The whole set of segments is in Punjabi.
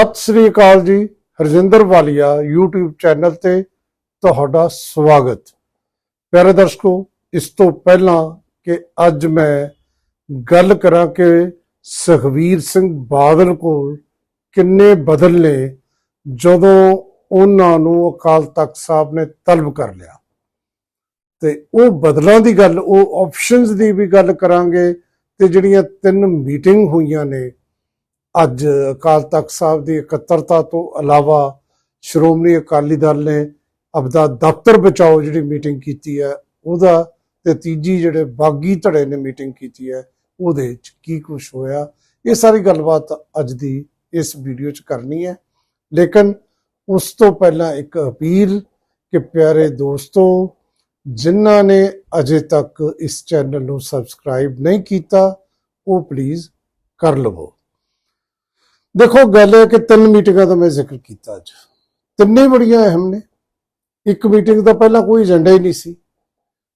ਸਤਿ ਸ੍ਰੀ ਅਕਾਲ ਜੀ, ਹਰਜਿੰਦਰ ਵਾਲੀਆ, YouTube ਚੈਨਲ ਤੇ ਤੁਹਾਡਾ ਸਵਾਗਤ। ਪਿਆਰੇ ਦਰਸ਼ਕੋ, ਇਸ ਤੋਂ ਪਹਿਲਾਂ ਕਿ ਅੱਜ ਮੈਂ ਗੱਲ ਕਰਾਂ ਕਿ ਸੁਖਵੀਰ ਸਿੰਘ ਬਾਦਲ ਕੋਲ ਕਿੰਨੇ ਬਦਲ ਨੇ, ਜਦੋਂ ਉਹਨਾਂ ਨੂੰ ਅਕਾਲ ਤਖਤ ਸਾਹਿਬ ਨੇ ਤਲਬ ਕਰ ਲਿਆ। ਤੇ ਉਹ ਬਦਲਾਂ ਦੀ ਗੱਲ, ਉਹ ਆਪਸ਼ਨਸ ਦੀ ਵੀ ਗੱਲ ਕਰਾਂਗੇ ਤੇ ਜਿਹੜੀਆਂ ਤਿੰਨ ਮੀਟਿੰਗ ਹੋਈਆਂ ਨੇ ਅੱਜ ਅਕਾਲ ਤਖਤ ਸਾਹਿਬ ਦੀ ਇਕੱਤਰਤਾ ਤੋਂ ਇਲਾਵਾ ਸ਼੍ਰੋਮਣੀ ਅਕਾਲੀ ਦਲ ਨੇ ਆਪਦਾ ਦਫ਼ਤਰ ਬਚਾਓ ਜਿਹੜੀ ਮੀਟਿੰਗ ਕੀਤੀ ਹੈ, ਉਹਦਾ ਤੇ ਤੀਜੀ ਜਿਹੜੇ ਬਾਗੀ ਧੜੇ ਨੇ ਮੀਟਿੰਗ ਕੀਤੀ ਹੈ, ਉਹਦੇ ਵਿੱਚ ਕੀ ਕੁਝ ਹੋਇਆ, ਇਹ ਸਾਰੀ ਗੱਲਬਾਤ ਅੱਜ ਦੀ ਇਸ ਵੀਡੀਓ 'ਚ ਕਰਨੀ ਹੈ। ਲੇਕਿਨ ਉਸ ਤੋਂ ਪਹਿਲਾਂ ਇੱਕ ਅਪੀਲ ਕਿ ਪਿਆਰੇ ਦੋਸਤੋ, ਜਿਨ੍ਹਾਂ ਨੇ ਅਜੇ ਤੱਕ ਇਸ ਚੈਨਲ ਨੂੰ ਸਬਸਕ੍ਰਾਈਬ ਨਹੀਂ ਕੀਤਾ, ਉਹ ਪਲੀਜ਼ ਕਰ ਲਵੋ। ਦੇਖੋ, ਗੱਲ ਹੈ ਕਿ ਤਿੰਨ ਮੀਟਿੰਗਾਂ ਦਾ ਮੈਂ ਜ਼ਿਕਰ ਕੀਤਾ ਅੱਜ। ਤਿੰਨੇ ਬੜੀਆਂ ਅਹਿਮ ਨੇ। ਇੱਕ ਮੀਟਿੰਗ ਦਾ ਪਹਿਲਾਂ ਕੋਈ ਏਜੰਡਾ ਹੀ ਨਹੀਂ ਸੀ।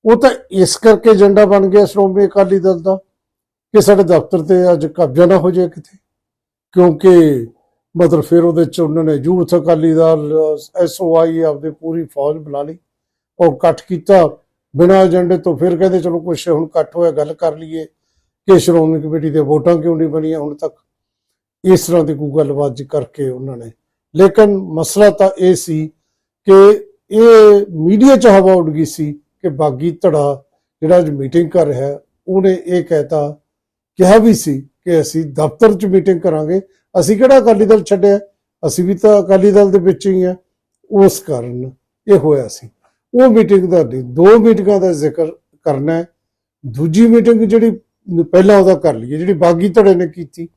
ਉਹ ਤਾਂ ਇਸ ਕਰਕੇ ਏਜੰਡਾ ਬਣ ਗਿਆ ਸ਼੍ਰੋਮਣੀ ਅਕਾਲੀ ਦਲ ਦਾ ਕਿ ਸਾਡੇ ਦਫ਼ਤਰ ਤੇ ਅੱਜ ਕਬਜ਼ਾ ਨਾ ਹੋ ਜਾਏ ਕਿਤੇ। ਕਿਉਂਕਿ ਮਤਲਬ ਫਿਰ ਉਹਦੇ ਚ ਉਹਨਾਂ ਨੇ ਯੂਥ ਅਕਾਲੀ ਦਲ ਐਸਓਆਈ ਆਪਦੇ ਪੂਰੀ ਫੌਜ ਬੁਲਾ ਲਈ। ਉਹ ਇਕੱਠ ਕੀਤਾ। ਬਿਨਾਂ ਏਜੰਡੇ ਤੋਂ ਫਿਰ ਕਹਿੰਦੇ, ਚਲੋ ਕੁਛ ਹੁਣ ਇਕੱਠ ਹੋਇਆ, ਗੱਲ ਕਰ ਲਈਏ ਕਿ ਸ਼੍ਰੋਮਣੀ ਕਮੇਟੀ ਦੇ ਵੋਟਾਂ ਕਿਉਂ ਨਹੀਂ ਬਣੀਆਂ ਹੁਣ ਤੱਕ? ਇਸ ਤਰ੍ਹਾਂ ਦੀ ਕੋਈ ਗੱਲਬਾਤ ਕਰਕੇ ਉਹਨਾਂ ਨੇ। ਲੇਕਿਨ ਮਸਲਾ ਤਾਂ ਇਹ ਸੀ ਕਿ ਇਹ ਮੀਡੀਆ 'ਚ ਹਵਾ ਉੱਡ ਗਈ ਸੀ ਕਿ ਬਾਗੀ ਧੜਾ ਜਿਹੜਾ ਅੱਜ ਮੀਟਿੰਗ ਕਰ ਰਿਹਾ ਹੈ, ਉਹਨੇ ਇਹ ਕਹਿਤਾ ਕਿਹਾ ਵੀ ਸੀ ਕਿ ਅਸੀਂ ਦਫ਼ਤਰ 'ਚ ਮੀਟਿੰਗ ਕਰਾਂਗੇ। ਅਸੀਂ ਕਿਹੜਾ ਅਕਾਲੀ ਦਲ ਛੱਡਿਆ? ਅਸੀਂ ਵੀ ਤਾਂ ਅਕਾਲੀ ਦਲ ਦੇ ਵਿੱਚ ਹੀ ਆ ਉਸ ਕਾਰਨ ਇਹ ਹੋਇਆ ਸੀ। ਉਹ ਮੀਟਿੰਗ ਦਾ ਨਹੀਂ ਦੋ ਮੀਟਿੰਗਾਂ ਦਾ ਜ਼ਿਕਰ ਕਰਨਾ ਹੈ। ਦੂਜੀ ਮੀਟਿੰਗ ਜਿਹੜੀ ਪਹਿਲਾਂ ਉਹਦਾ ਕਰ ਲਈਏ ਜਿਹੜੀ ਬਾਗੀ ਧੜੇ ਨੇ ਕੀਤੀ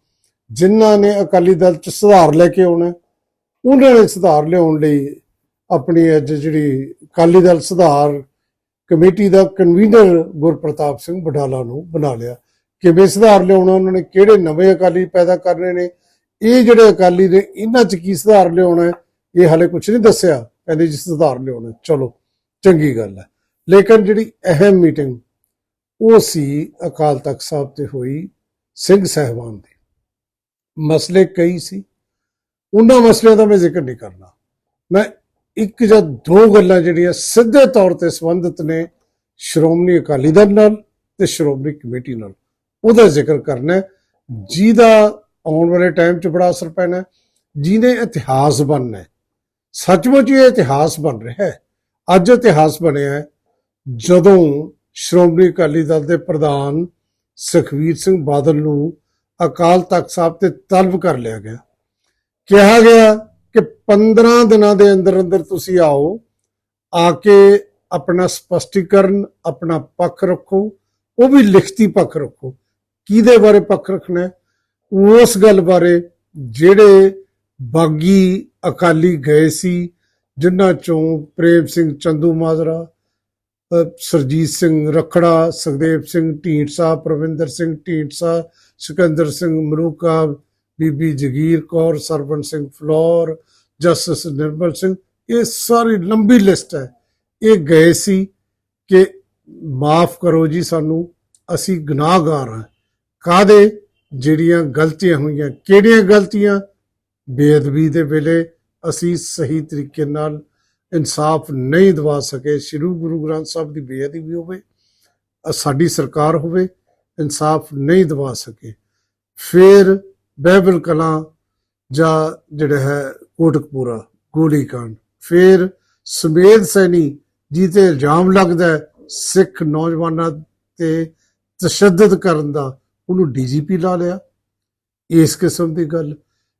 ਜਿਨ੍ਹਾਂ ਨੇ ਅਕਾਲੀ ਦਲ ਚ ਸੁਧਾਰ ਲੈ ਕੇ ਆਉਣਾ, ਉਹਨਾਂ ਨੇ ਸੁਧਾਰ ਲਿਆਉਣ ਲਈ ਆਪਣੀ ਅੱਜ ਜਿਹੜੀ ਅਕਾਲੀ ਦਲ ਸੁਧਾਰ ਕਮੇਟੀ ਦਾ ਕਨਵੀਨਰ ਗੁਰਪ੍ਰਤਾਪ ਸਿੰਘ ਬਡਾਲਾ ਨੂੰ ਬਣਾ ਲਿਆ। ਕਿਵੇਂ ਸੁਧਾਰ ਲਿਆਉਣਾ, ਉਹਨਾਂ ਨੇ ਕਿਹੜੇ ਨਵੇਂ ਅਕਾਲੀ ਪੈਦਾ ਕਰਨੇ ਨੇ, ਇਹ ਜਿਹੜੇ ਅਕਾਲੀ ਨੇ, ਇਹਨਾਂ ਚ ਕੀ ਸੁਧਾਰ ਲਿਆਉਣਾ ਇਹ ਹਾਲੇ ਕੁਝ ਨਹੀਂ ਦੱਸਿਆ। ਕਹਿੰਦੇ ਜੀ ਸੁਧਾਰ ਲਿਆਉਣਾ, ਚਲੋ, ਚੰਗੀ ਗੱਲ ਹੈ। ਲੇਕਿਨ ਜਿਹੜੀ ਅਹਿਮ ਮੀਟਿੰਗ ਉਹ ਸੀ ਅਕਾਲ ਤਖਤ ਸਾਹਿਬ ਤੇ ਹੋਈ ਸਿੰਘ ਸਹਿਬਾਨ ਦੀ। ਮਸਲੇ ਕਈ ਸੀ। ਉਹਨਾਂ ਮਸਲਿਆਂ ਦਾ ਮੈਂ ਜ਼ਿਕਰ ਨਹੀਂ ਕਰਨਾ। ਮੈਂ ਇੱਕ ਜਾਂ ਦੋ ਗੱਲਾਂ ਜਿਹੜੀਆਂ ਸਿੱਧੇ ਤੌਰ ਤੇ ਸੰਬੰਧਿਤ ਨੇ, ਸ਼੍ਰੋਮਣੀ ਅਕਾਲੀ ਦਲ ਨਾਲ ਤੇ ਸ਼੍ਰੋਮਣੀ ਕਮੇਟੀ ਨਾਲ। ਉਹਦਾ ਜ਼ਿਕਰ ਕਰਨਾ ਜਿਹਦਾ ਆਉਣ ਵਾਲੇ ਟਾਈਮ 'ਚ ਬੜਾ ਅਸਰ ਪੈਣਾ ਜਿਹਨੇ ਇਤਿਹਾਸ ਬਣਨਾ ਸੱਚਮੁੱਚ ਇਹ ਇਤਿਹਾਸ ਬਣ ਰਿਹਾ ਹੈ। ਅੱਜ ਇਤਿਹਾਸ ਬਣਿਆ ਹੈ। ਜਦੋਂ ਸ਼੍ਰੋਮਣੀ ਅਕਾਲੀ ਦਲ ਦੇ ਪ੍ਰਧਾਨ ਸੁਖਵੀਰ ਸਿੰਘ ਬਾਦਲ ਨੂੰ ਅਕਾਲ ਤਖਤ ਸਾਹਿਬ ਤੇ ਤਲਬ ਕਰ ਲਿਆ ਗਿਆ ਕਿਹਾ ਗਿਆ ਕਿ 15 ਦਿਨਾਂ ਦੇ ਅੰਦਰ ਅੰਦਰ ਤੁਸੀਂ ਆਓ, ਆ ਕੇ ਆਪਣਾ ਸਪਸ਼ਟੀਕਰਨ, ਆਪਣਾ ਪੱਖ ਰੱਖੋ, ਉਹ ਵੀ ਲਿਖਤੀ ਪੱਖ ਰੱਖੋ ਕਿਹਦੇ ਬਾਰੇ ਪੱਖ ਰੱਖਣਾ ਹੈ? ਉਸ ਗੱਲ ਬਾਰੇ ਜਿਹੜੇ ਬਾਗੀ ਅਕਾਲੀ ਗਏ ਸੀ, ਜਿਨ੍ਹਾਂ ਚੋਂ ਪ੍ਰੇਮ ਸਿੰਘ ਚੰਦੂ ਮਾਜਰਾ ਸਰਜੀਤ ਸਿੰਘ ਰਖੜਾ, ਸੁਖਦੇਵ ਸਿੰਘ ਢੀਂਡਸਾ, ਪ੍ਰਵਿੰਦਰ ਸਿੰਘ ਢੀਂਡਸਾ ਸਿਕੰਦਰ ਸਿੰਘ ਮਰੂਕਾ, ਬੀਬੀ ਜਗੀਰ ਕੌਰ ਸਰਵਨ ਸਿੰਘ ਫਲੋਰ, ਜਸਟਿਸ ਨਿਰਮਲ ਸਿੰਘ, ਇਹ ਸਾਰੀ ਲੰਬੀ ਲਿਸਟ ਹੈ। ਇਹ ਗਏ ਸੀ ਕਿ ਮਾਫ ਕਰੋ ਜੀ ਸਾਨੂੰ, ਅਸੀਂ ਗੁਨਾਹਗਾਰ ਹਾਂ। ਕਾਦੇ ਜਿਹੜੀਆਂ ਗਲਤੀਆਂ ਹੋਈਆਂ। ਕਿਹੜੀਆਂ ਗਲਤੀਆਂ? ਬੇਅਦਬੀ ਦੇ ਵੇਲੇ ਅਸੀਂ ਸਹੀ ਤਰੀਕੇ ਨਾਲ ਇਨਸਾਫ ਨਹੀਂ ਦਵਾ ਸਕੇ। ਸ਼੍ਰੀ ਗੁਰੂ ਗ੍ਰੰਥ ਸਾਹਿਬ ਦੀ ਬੇਅਦਬੀ ਹੋਵੇ ਸਾਡੀ ਸਰਕਾਰ ਹੋਵੇ ਇਨਸਾਫ ਨਹੀਂ ਦਵਾ ਸਕੇ। ਫਿਰ ਬਹਿਬਲ ਕਲਾਂ ਜਾਂ ਜਿਹੜਾ ਹੈ ਕੋਟਕਪੂਰਾ ਗੋਲੀकांड ਫਿਰ ਸੁਮੇਧ ਸੈਣੀ ਜੀ ਤੇ ਇਲਜ਼ਾਮ ਲੱਗਦਾ ਸਿੱਖ ਨੌਜਵਾਨਾਂ ਤੇ ਤਸ਼ੱਦਦ ਕਰਨ ਦਾ, ਉਹਨੂੰ ਡੀਜੀਪੀ ਲਾ ਲਿਆ। ਇਸ ਕਿਸਮ ਦੀ ਗੱਲ।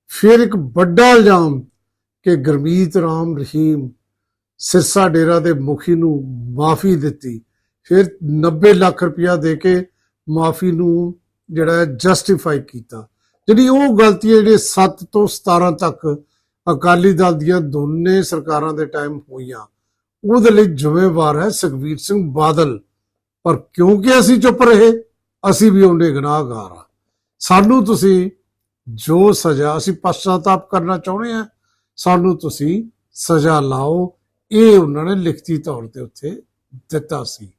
ਫਿਰ ਇੱਕ ਵੱਡਾ ਇਲਜ਼ਾਮ ਕਿ ਗੁਰਮੀਤ ਰਾਮ ਰਹੀਮ ਸਿਰਸਾ ਡੇਰਾ ਦੇ ਮੁਖੀ ਨੂੰ ਮਾਫੀ ਦਿੱਤੀ। ਫਿਰ 90 ਲੱਖ ਰੁਪਇਆ ਦੇ ਕੇ ਮਾਫੀ ਨੂੰ ਜਿਹੜਾ ਜਸਟੀਫਾਈ ਕੀਤਾ। ਜਿਹੜੀ ਉਹ ਗਲਤੀਆਂ ਜਿਹੜੇ 7 ਤੋਂ 17 ਤੱਕ ਅਕਾਲੀ ਦਲ ਦੀਆਂ ਦੋਨੇ ਸਰਕਾਰਾਂ ਦੇ ਟਾਈਮ ਹੋਈਆਂ, ਉਹਦੇ ਲਈ ਜ਼ਿੰਮੇਵਾਰ ਹੈ ਸੁਖਬੀਰ ਸਿੰਘ ਬਾਦਲ। ਪਰ ਕਿਉਂਕਿ ਅਸੀਂ ਚੁੱਪ ਰਹੇ? ਅਸੀਂ ਵੀ ਉਹਨੇ ਗੁਨਾਹਗਾਰ ਆ ਸਾਨੂੰ ਤੁਸੀਂ ਜੋ ਸਜ਼ਾ, ਅਸੀਂ ਪਛਤਾਤਾਪ ਕਰਨਾ ਚਾਹੁੰਦੇ ਆ ਸਾਨੂੰ ਤੁਸੀਂ ਸਜ਼ਾ ਲਾਓ। ਇਹ ਉਹਨਾਂ ਨੇ ਲਿਖਤੀ ਤੌਰ ਤੇ ਉੱਥੇ ਦਿੱਤਾ ਸੀ।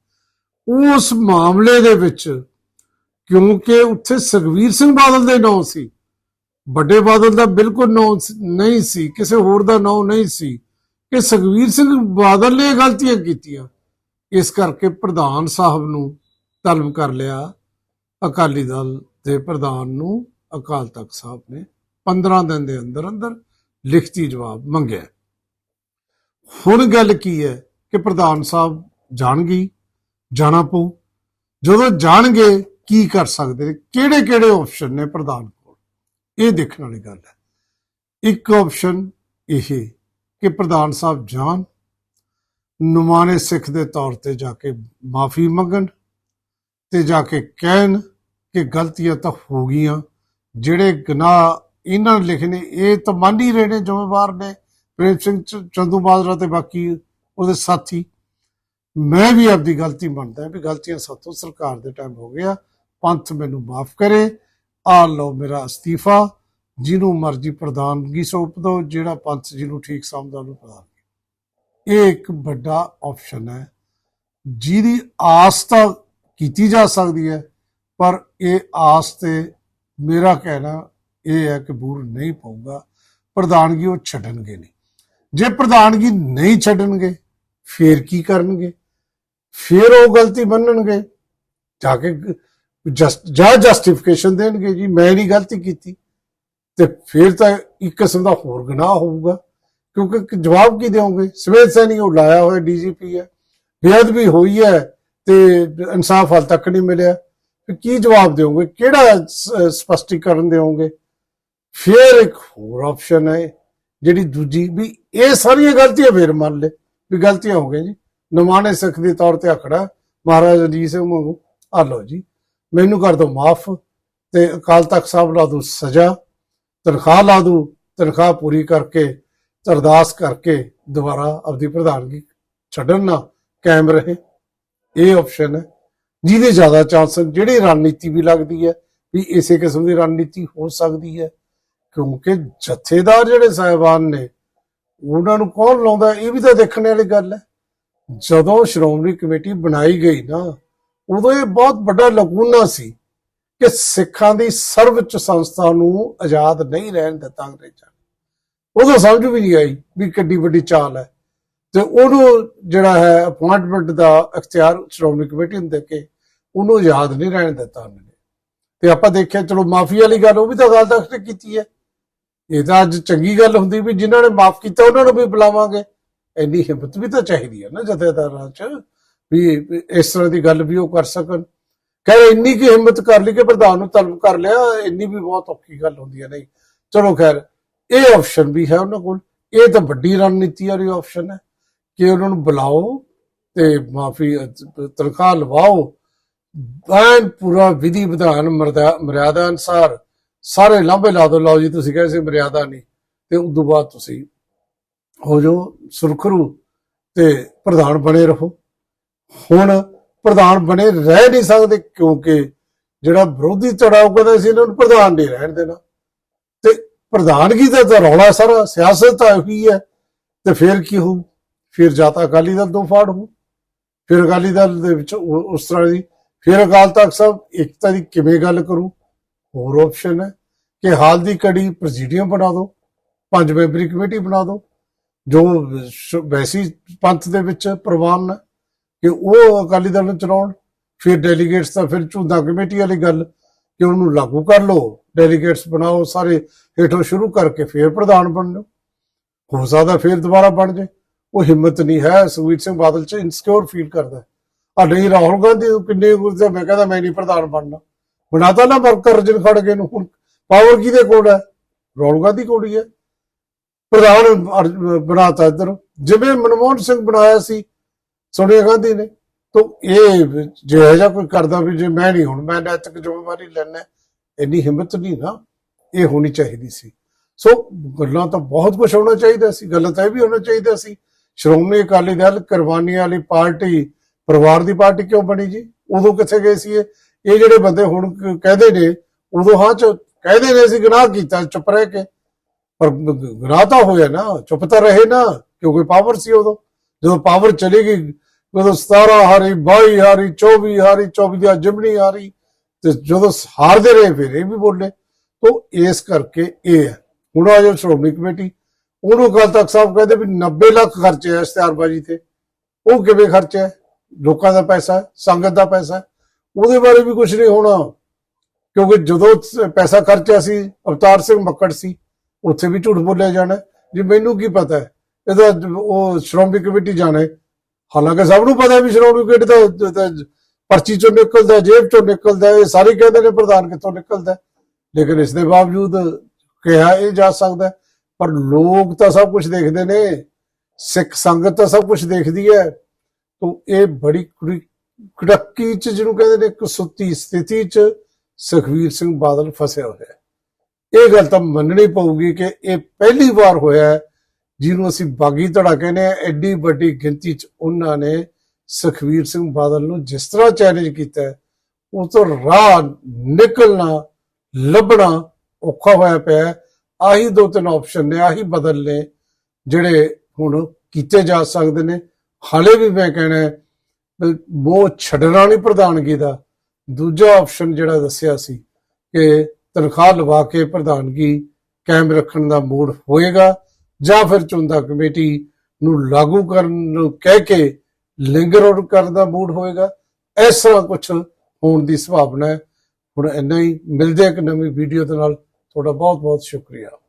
ਉਸ ਮਾਮਲੇ ਦੇ ਵਿੱਚ ਕਿਉਂਕਿ ਉੱਥੇ ਸੁਖਵੀਰ ਸਿੰਘ ਬਾਦਲ ਦੇ ਨਾਂ ਸੀ। ਵੱਡੇ ਬਾਦਲ ਦਾ ਬਿਲਕੁਲ ਨਾਂ ਨਹੀਂ ਸੀ। ਕਿਸੇ ਹੋਰ ਦਾ ਨਾਂ ਨਹੀਂ ਸੀ। ਕਿ ਸੁਖਵੀਰ ਸਿੰਘ ਬਾਦਲ ਨੇ ਇਹ ਗਲਤੀਆਂ ਕੀਤੀਆਂ। ਇਸ ਕਰਕੇ ਪ੍ਰਧਾਨ ਸਾਹਿਬ ਨੂੰ ਤਲਬ ਕਰ ਲਿਆ। ਅਕਾਲੀ ਦਲ ਦੇ ਪ੍ਰਧਾਨ ਨੂੰ ਅਕਾਲ ਤਖਤ ਸਾਹਿਬ ਨੇ 15 ਦਿਨ ਦੇ ਅੰਦਰ ਅੰਦਰ ਲਿਖਤੀ ਜਵਾਬ ਮੰਗਿਆ। ਹੁਣ ਗੱਲ ਕੀ ਹੈ ਕਿ ਪ੍ਰਧਾਨ ਸਾਹਿਬ ਜਾਣਗੇ, ਜਾਣਾ ਪਊ। ਜਦੋਂ ਜਾਣਗੇ ਕੀ ਕਰ ਸਕਦੇ ਨੇ ਕਿਹੜੇ ਕਿਹੜੇ ਆਪਸ਼ਨ ਨੇ ਪ੍ਰਧਾਨ ਕੋਲ? ਇਹ ਦੇਖਣ ਵਾਲੀ ਗੱਲ ਹੈ। ਇੱਕ ਆਪਸ਼ਨ ਇਹ ਕਿ ਪ੍ਰਧਾਨ ਸਾਹਿਬ ਜਾਣ, ਨੁਮਾਇੰਦੇ ਸਿੱਖ ਦੇ ਤੌਰ ਤੇ ਜਾ ਕੇ ਮਾਫੀ ਮੰਗਣ ਤੇ ਜਾ ਕੇ ਕਹਿਣ ਕਿ ਗਲਤੀਆਂ ਤਾਂ ਹੋ ਗਈਆਂ, ਜਿਹੜੇ ਗੁਨਾਹ ਇਹਨਾਂ ਨੇ ਲਿਖੇ ਨੇ, ਇਹ ਤਾਂ ਮੰਨ ਹੀ ਰਹੇ ਨੇ, ਜ਼ਿੰਮੇਵਾਰ ਨੇ, ਪ੍ਰੇਮ ਸਿੰਘ ਚ- ਚੰਦੂ ਮਾਜਰਾ ਤੇ ਬਾਕੀ ਉਹਦੇ ਸਾਥੀ। ਮੈਂ ਵੀ ਆਪਦੀ ਗਲਤੀ ਮੰਨਦਾ ਵੀ ਗਲਤੀਆਂ ਸਾਤੋਂ ਸਰਕਾਰ ਦੇ ਟਾਈਮ ਹੋ ਗਿਆ। ਪੰਥ ਮੈਨੂੰ ਮਾਫ ਕਰੇ। ਆ ਲਓ ਮੇਰਾ ਅਸਤੀਫਾ। ਜਿਹਨੂੰ ਮਰਜ਼ੀ ਪ੍ਰਧਾਨਗੀ ਸੌਂਪ ਦਿਓ, ਜਿਹੜਾ ਪੰਥ ਜਿਹਨੂੰ ਠੀਕ ਸਮਝਦਾ ਉਹਨੂੰ ਪ੍ਰਧਾਨ ਇਹ ਇੱਕ ਵੱਡਾ ਆਪਸ਼ਨ ਹੈ। ਜਿਹਦੀ ਆਸ ਤਾਂ ਕੀਤੀ ਜਾ ਸਕਦੀ ਹੈ, ਪਰ ਇਹ ਆਸ ਤੇ ਮੇਰਾ ਕਹਿਣਾ ਇਹ ਹੈ ਕਿ ਬੂਰ ਨਹੀਂ ਪਊਗਾ। ਪ੍ਰਧਾਨਗੀ ਉਹ ਛੱਡਣਗੇ ਨਹੀਂ। ਜੇ ਪ੍ਰਧਾਨਗੀ ਨਹੀਂ ਛੱਡਣਗੇ, ਫੇਰ ਕੀ ਕਰਨਗੇ? ਫੇਰ ਉਹ ਗਲਤੀ ਮੰਨਣਗੇ? ਜਾ ਕੇ ਜਾਂ ਜਸਟੀਫਿਕੇਸ਼ਨ ਦੇਣਗੇ ਜੀ, ਮੈਂ ਨਹੀਂ ਗਲਤੀ ਕੀਤੀ। ਤੇ ਫਿਰ ਤਾਂ ਇੱਕ ਕਿਸਮ ਦਾ ਹੋਰ ਗੁਨਾਹ ਹੋਊਗਾ। ਕਿਉਂਕਿ ਜਵਾਬ ਕੀ ਦੇਵੋਗੇ ਸਵੇਦ ਸੈਣੀ ਉਹ ਲਾਇਆ ਹੋਇਆ ਡੀਜੀਪੀ ਹੈ। ਬੇਅਦਬੀ ਹੋਈ ਹੈ ਤੇ ਇਨਸਾਫ ਹਾਲ ਤੱਕ ਨਹੀਂ ਮਿਲਿਆ। ਕੀ ਜਵਾਬ ਦਿਓਗੇ? ਕਿਹੜਾ ਸਪਸ਼ਟੀਕਰਨ ਦਿਓਗੇ? ਫਿਰ ਇੱਕ ਹੋਰ ਆਪਸ਼ਨ ਹੈ, ਜਿਹੜੀ ਦੂਜੀ ਵੀ ਇਹ ਸਾਰੀਆਂ ਗਲਤੀਆਂ ਫੇਰ ਮੰਨ ਲੈ ਵੀ ਗਲਤੀਆਂ ਹੋ ਗਈਆਂ ਜੀ। ਨਮਾਣੇ ਸਿੱਖ ਦੇ ਤੌਰ ਤੇ ਆਖੜਾ, ਮਹਾਰਾਜਾ ਅਜੀਤ ਸਿੰਘ ਵਾਂਗੂ, ਆ ਲਓ ਜੀ। ਮੈਨੂੰ ਕਰ ਦਿਓ ਮਾਫ ਤੇ ਅਕਾਲ ਤਖਤ ਸਾਹਿਬ ਲਾ ਦੂ ਸਜ਼ਾ, ਤਨਖਾਹ ਲਾ ਦੂ, ਤਨਖਾਹ ਪੂਰੀ ਕਰਕੇ ਅਰਦਾਸ ਕਰਕੇ ਦੁਬਾਰਾ ਆਪਦੀ ਪ੍ਰਧਾਨਗੀ ਛੱਡਣ ਨਾ ਕਾਇਮ ਰਹੇ। ਇਹ ਆਪਸ਼ਨ ਹੈ। ਜਿਹਦੇ ਜ਼ਿਆਦਾ ਚਾਂਸ ਜਿਹੜੀ ਰਣਨੀਤੀ ਵੀ ਲੱਗਦੀ ਹੈ ਵੀ ਇਸੇ ਕਿਸਮ ਦੀ ਰਣਨੀਤੀ ਹੋ ਸਕਦੀ ਹੈ, ਕਿਉਂਕਿ ਜਥੇਦਾਰ ਜਿਹੜੇ ਸਾਹਿਬਾਨ ਨੇ, ਉਹਨਾਂ ਨੂੰ ਕੌਣ ਲਾਉਂਦਾ, ਇਹ ਵੀ ਤਾਂ ਦੇਖਣ ਵਾਲੀ ਗੱਲ ਹੈ। ਜਦੋਂ ਸ਼੍ਰੋਮਣੀ ਕਮੇਟੀ ਬਣਾਈ ਗਈ ਨਾ ਉਦੋਂ ਇਹ ਬਹੁਤ ਵੱਡਾ ਲਕੂਨਾ ਸੀ ਕਿ ਸਿੱਖਾਂ ਦੀ ਸਰਵਉੱਚ ਸੰਸਥਾ ਨੂੰ ਆਜ਼ਾਦ ਨਹੀਂ ਰਹਿਣ ਦਿੱਤਾ ਅੰਗਰੇਜ਼ਾਂ ਉਦੋਂ ਸਮਝ ਵੀ ਨਹੀਂ ਆਈ ਵੀ ਕਿੱਡੀ ਵੱਡੀ ਚਾਲ ਹੈ। ਤੇ ਉਹਨੂੰ ਜਿਹੜਾ ਹੈ ਅਪਾਇੰਟਮੈਂਟ ਦਾ ਅਖਤਿਆਰ ਸ਼੍ਰੋਮਣੀ ਕਮੇਟੀ ਨੂੰ ਦੇ ਕੇ ਉਹਨੂੰ ਆਜ਼ਾਦ ਨਹੀਂ ਰਹਿਣ ਦਿੱਤਾ ਉਹਨਾਂ ਨੇ। ਤੇ ਆਪਾਂ ਦੇਖਿਆ, ਚਲੋ ਮਾਫੀ ਵਾਲੀ ਗੱਲ ਉਹ ਵੀ ਤਾਂ ਗੱਲ ਤੱਕ ਤੇ ਕੀਤੀ ਹੈ। ਇਹ ਤਾਂ ਅੱਜ ਚੰਗੀ ਗੱਲ ਹੁੰਦੀ ਵੀ ਜਿਨ੍ਹਾਂ ਨੇ ਮਾਫ ਕੀਤਾ, ਉਹਨਾਂ ਨੂੰ ਵੀ ਬੁਲਾਵਾਂਗੇ। ਇੰਨੀ ਹਿੰਮਤ ਵੀ ਤਾਂ ਚਾਹੀਦੀ ਹੈ ਨਾ ਜਥੇਦਾਰਾਂ 'ਚ ਵੀ ਇਸ ਤਰ੍ਹਾਂ ਦੀ ਗੱਲ ਵੀ ਉਹ ਕਰ ਸਕਣ। ਖੈਰ, ਇੰਨੀ ਕੀ ਹਿੰਮਤ ਕਰ ਲਈ ਕਿ ਪ੍ਰਧਾਨ ਨੂੰ ਤਲਬ ਕਰ ਲਿਆ, ਇੰਨੀ ਵੀ ਬਹੁਤ ਔਖੀ ਗੱਲ ਹੁੰਦੀ ਹੈ, ਨਹੀਂ। ਚਲੋ ਖੈਰ, ਇਹ ਆਪਸ਼ਨ ਵੀ ਹੈ ਉਹਨਾਂ ਕੋਲ। ਇਹ ਤਾਂ ਵੱਡੀ ਰਣਨੀਤੀ ਵਾਲੀ ਆਪਸ਼ਨ ਹੈ ਕਿ ਉਹਨਾਂ ਨੂੰ ਬੁਲਾਓ ਤੇ ਮਾਫੀ, ਤਨਖਾਹ ਲਵਾਓ। ਐਨ ਪੂਰਾ ਵਿਧੀ ਵਿਧਾਨ ਮਰਦਾ- ਮਰਿਆਦਾ ਅਨਸਾਰ ਸਾਰੇ ਲਾਂਭੇ ਲਾ ਦੋ ਲਓ ਜੀ, ਤੁਸੀਂ ਕਹਿੰਦੇ ਸੀ ਮਰਿਆਦਾ ਨਹੀਂ, ਤੇ ਉਸ ਤੋਂ ਬਾਅਦ ਤੁਸੀਂ ਹੋ ਜਾਓ ਸੁਰਖਰੂ ਤੇ ਪ੍ਰਧਾਨ ਬਣੇ ਰਹੋ। ਹੁਣ ਪ੍ਰਧਾਨ ਬਣੇ ਰਹਿ ਨਹੀਂ ਸਕਦੇ ਕਿਉਂਕਿ ਜਿਹੜਾ ਵਿਰੋਧੀ ਧੜਾ ਉਹ ਕਹਿੰਦਾ ਸੀ ਇਹਨਾਂ ਨੂੰ ਪ੍ਰਧਾਨ ਨਹੀਂ ਰਹਿਣ ਦੇਣਾ। ਤੇ ਪ੍ਰਧਾਨਗੀ ਦਾ ਤਾਂ ਰੌਲਾ ਸਾਰਾ ਸਿਆਸਤ ਤਾਂ ਉਹੀ ਹੈ। ਤੇ ਫਿਰ ਕੀ ਹੋਊ? ਫਿਰ ਜਾਂ ਤਾਂ ਅਕਾਲੀ ਦਲ ਤੋਂ ਫਾੜ ਹੋ ਫਿਰ ਅਕਾਲੀ ਦਲ ਦੇ ਵਿੱਚ ਉਸ ਤਰ੍ਹਾਂ ਦੀ ਫਿਰ ਅਕਾਲ ਤਖਤ ਸਾਹਿਬ ਇਕਤਾ ਦੀ ਕਿਵੇਂ ਗੱਲ ਕਰੂ? ਹੋਰ ਆਪਸ਼ਨ ਹੈ ਕਿ ਹਾਲ ਦੀ ਕੜੀ ਪ੍ਰੈਜ਼ੀਡੀਅਮ ਬਣਾ ਦਿਓ ਪੰਜ ਮੈਂਬਰੀ ਕਮੇਟੀ ਬਣਾ ਦਿਓ ਜੋ ਵੈਸੀ ਪੰਥ ਦੇ ਵਿੱਚ ਪ੍ਰਵਾਨ ਹੈ ਕਿ ਉਹ ਅਕਾਲੀ ਦਲ ਨੂੰ ਚਲਾਉਣ, ਫਿਰ ਡੈਲੀਗੇਟਸ ਤਾਂ ਫਿਰ ਝੁੰਦਾ ਕਮੇਟੀ ਵਾਲੀ ਗੱਲ ਕਿ ਉਹਨੂੰ ਲਾਗੂ ਕਰ ਲਓ ਡੈਲੀਗੇਟਸ ਬਣਾਓ, ਸਾਰੇ ਹੇਠੋਂ ਸ਼ੁਰੂ ਕਰਕੇ ਫਿਰ ਪ੍ਰਧਾਨ ਬਣ। ਲਓ ਹੋ ਸਕਦਾ ਫਿਰ ਦੁਬਾਰਾ ਬਣ ਜਾਏ ਉਹ ਹਿੰਮਤ ਨਹੀਂ ਹੈ, ਸੁਖਬੀਰ ਸਿੰਘ ਬਾਦਲ ਚ ਇਨਸਿਕਿਉਰ ਫੀਲ ਕਰਦਾ। ਆ ਨਹੀਂ, ਰਾਹੁਲ ਗਾਂਧੀ ਨੂੰ ਕਿੰਨੇ ਗੁਰਦੇ ਮੈਂ ਕਹਿੰਦਾ ਮੈਂ ਨਹੀਂ ਪ੍ਰਧਾਨ ਬਣਨਾ। ਬਣਾਤਾ ਨਾ ਵਰਕਰ ਅਰਜਨ ਖੜਗੇ ਨੂੰ, ਹੁਣ ਪਾਵਰ ਕਿਹਦੇ ਕੋਲ ਹੈ? ਰਾਹੁਲ ਗਾਂਧੀ ਕੋਲ ਹੀ ਹੈ। ਪ੍ਰਧਾਨ ਅਰ- ਬਣਾਤਾ ਇੱਧਰ। ਜਿਵੇਂ ਮਨਮੋਹਨ ਸਿੰਘ ਬਣਾਇਆ ਸੀ ਸੋਨੀਆ ਗਾਂਧੀ ਨੇ। ਤਾਂ ਇਹ ਜੇ ਇਹੋ ਜਿਹਾ ਕੋਈ ਕਰਦਾ ਵੀ ਜੇ ਮੈਂ ਨਹੀਂ ਹੁਣ, ਮੈਂ ਨੈਤਿਕ ਜ਼ਿੰਮੇਵਾਰੀ ਲੈਣਾ ਇੰਨੀ ਹਿੰਮਤ ਨਹੀਂ ਨਾ, ਇਹ ਹੋਣੀ ਚਾਹੀਦੀ ਸੀ। ਸੋ ਗੱਲਾਂ ਤਾਂ ਬਹੁਤ ਕੁਝ ਹੋਣਾ ਚਾਹੀਦਾ ਸੀ, ਗੱਲਾਂ ਤਾਂ ਇਹ ਵੀ ਹੋਣਾ ਚਾਹੀਦਾ ਸੀ। ਸ਼੍ਰੋਮਣੀ ਅਕਾਲੀ ਦਲ ਕੁਰਬਾਨੀ ਵਾਲੀ ਪਾਰਟੀ, ਪਰਿਵਾਰ ਦੀ ਪਾਰਟੀ ਕਿਉਂ ਬਣੀ ਜੀ? ਉਦੋਂ ਕਿੱਥੇ ਗਏ ਸੀ ਇਹ? ਇਹ ਜਿਹੜੇ ਬੰਦੇ ਹੁਣ ਕ- ਕਹਿੰਦੇ ਨੇ, ਉਦੋਂ ਹਾਂ ਚ ਕਹਿੰਦੇ ਨੇ ਅਸੀਂ ਗੁਨਾਹ ਕੀਤਾ, ਚੁੱਪ ਰਹਿ ਕੇ। ਪਰ ਗ- ਗੁਨਾਹ ਤਾਂ ਹੋਇਆ ਨਾ, ਚੁੱਪ ਤਾਂ ਰਹੇ ਨਾ, ਕਿਉਂਕਿ ਪਾਵਰ ਸੀ ਉਦੋਂ। ਜਦੋਂ ਪਾਵਰ ਚਲੀ ਗਈ ਜਦੋਂ 17 ਹਾਰੀ 22 ਹਾਰੀ 24 ਹਾਰੀ 24 ਦੀ ਜਿਮਣੀ ਹਾਰੀ, ਤੇ ਜਦੋਂ ਹਾਰਦੇ ਰਹੇ, ਫਿਰ ਇਹ ਵੀ ਬੋਲੇ। ਤੋਂ ਇਸ ਕਰਕੇ ਇਹ ਹੈ। ਹੁਣ ਆ ਜੋ ਸ਼੍ਰੋਮਣੀ ਕਮੇਟੀ। ਉਹਨੂੰ ਅਕਾਲ ਤਖਤ ਸਾਹਿਬ ਕਹਿੰਦੇ ਵੀ 90 ਲੱਖ ਖਰਚੇ ਹੈ ਇਸ਼ਤਿਹਾਰਬਾਜ਼ੀ ਤੇ। ਉਹ ਕਿਵੇਂ ਖਰਚਾ ਹੈ ਲੋਕਾਂ ਦਾ ਪੈਸਾ, ਸੰਗਤ ਦਾ ਪੈਸਾ। ਉਹਦੇ ਬਾਰੇ ਵੀ ਕੁਝ ਨਹੀਂ ਹੋਣਾ। ਕਿਉਂਕਿ ਜਦੋਂ ਪੈਸਾ ਖਰਚਿਆ ਸੀ, ਅਵਤਾਰ ਸਿੰਘ ਮੱਕੜ ਸੀ, ਉੱਥੇ ਵੀ ਝੂਠ ਬੋਲਿਆ ਜਾਣਾ। ਹੈ। ਜੀ, ਮੈਨੂੰ ਕੀ ਪਤਾ ਹੈ? ਇਹ ਤਾਂ ਉਹ ਸ਼੍ਰੋਮਣੀ ਕਮੇਟੀ ਜਾਣੇ। ਹਾਲਾਂਕਿ ਸਭ ਨੂੰ ਪਤਾ ਵੀ ਸ਼੍ਰੋਮਣੀ ਕਮੇਟੀ ਤਾਂ ਪਰਚੀ ਚੋਂ ਨਿਕਲਦਾ, ਜੇਬ ਚੋਂ ਨਿਕਲਦਾ, ਇਹ ਸਾਰੇ ਕਹਿੰਦੇ ਨੇ ਪ੍ਰਧਾਨ ਕਿੱਥੋਂ ਨਿਕਲਦਾ। ਲੇਕਿਨ ਇਸ ਦੇ ਬਾਵਜੂਦ ਕਿਹਾ ਇਹ ਜਾ ਸਕਦਾ ਪਰ ਲੋਕ ਤਾਂ ਸਭ ਕੁਝ ਦੇਖਦੇ ਨੇ। ਸਿੱਖ ਸੰਗਤ ਤਾਂ ਸਭ ਕੁਝ ਦੇਖਦੀ ਹੈ। ਤੋਂ ਇਹ ਬੜੀ ਕੁੜੀ- ਕੜਕੀ ਚ ਜਿਹਨੂੰ ਕਹਿੰਦੇ ਨੇ ਕਸੁੱਤੀ ਸਥਿਤੀ ਚ ਸੁਖਵੀਰ ਸਿੰਘ ਬਾਦਲ ਫਸਿਆ ਹੋਇਆ ਇਹ ਗੱਲ ਤਾਂ ਮੰਨਣੀ ਪਊਗੀ ਕਿ ਇਹ ਪਹਿਲੀ ਵਾਰ ਹੋਇਆ ਜਿਹਨੂੰ ਅਸੀਂ ਬਾਗੀ ਧੜਾ ਕਹਿੰਦੇ ਆ ਐਡੀ ਵੱਡੀ ਗਿਣਤੀ ਚ ਉਹਨਾਂ ਨੇ ਸੁਖਵੀਰ ਸਿੰਘ ਬਾਦਲ ਨੂੰ ਜਿਸ ਤਰ੍ਹਾਂ ਚੈਲੰਜ ਕੀਤਾ ਹੈ ਉਸ ਤੋਂ ਰਾਹ ਨਿਕਲਣਾ, ਲੱਭਣਾ ਔਖਾ ਹੋਇਆ ਪਿਆ ਆਹੀ ਦੋ ਤਿੰਨ ਆਪਸ਼ਨ ਨੇ, ਆਹੀ ਬਦਲ ਨੇ ਜਿਹੜੇ ਹੁਣ ਕੀਤੇ ਜਾ ਸਕਦੇ ਨੇ। ਹਾਲੇ ਵੀ ਮੈਂ ਕਹਿਣਾ ਮੋਹ ਛੱਡਣਾ ਨਹੀਂ ਪ੍ਰਧਾਨਗੀ ਦਾ। ਦੂਜਾ ਆਪਸ਼ਨ ਜਿਹੜਾ ਦੱਸਿਆ ਸੀ ਕਿ ਤਨਖਾਹ ਲਵਾ ਕੇ ਪ੍ਰਧਾਨਗੀ ਕਾਇਮ ਰੱਖਣ ਦਾ ਮੂਡ ਹੋਏਗਾ। ਜਾਂ ਫਿਰ ਚੁੰਦਾ ਕਮੇਟੀ ਨੂੰ ਲਾਗੂ ਕਰਨ ਨੂੰ ਕਹਿ ਕੇ ਲਿੰਗਰ ਆਊਟ ਕਰਨ ਦਾ ਮੂਡ ਹੋਏਗਾ। ਇਸ ਤਰ੍ਹਾਂ ਕੁਝ ਹੋਣ ਦੀ ਸੰਭਾਵਨਾ ਹੈ। ਹੁਣ ਇੰਨਾ ਹੀ। ਮਿਲਦੇ ਇੱਕ ਨਵੀਂ ਵੀਡੀਓ ਦੇ ਨਾਲ। ਤੁਹਾਡਾ ਬਹੁਤ ਬਹੁਤ ਸ਼ੁਕਰੀਆ।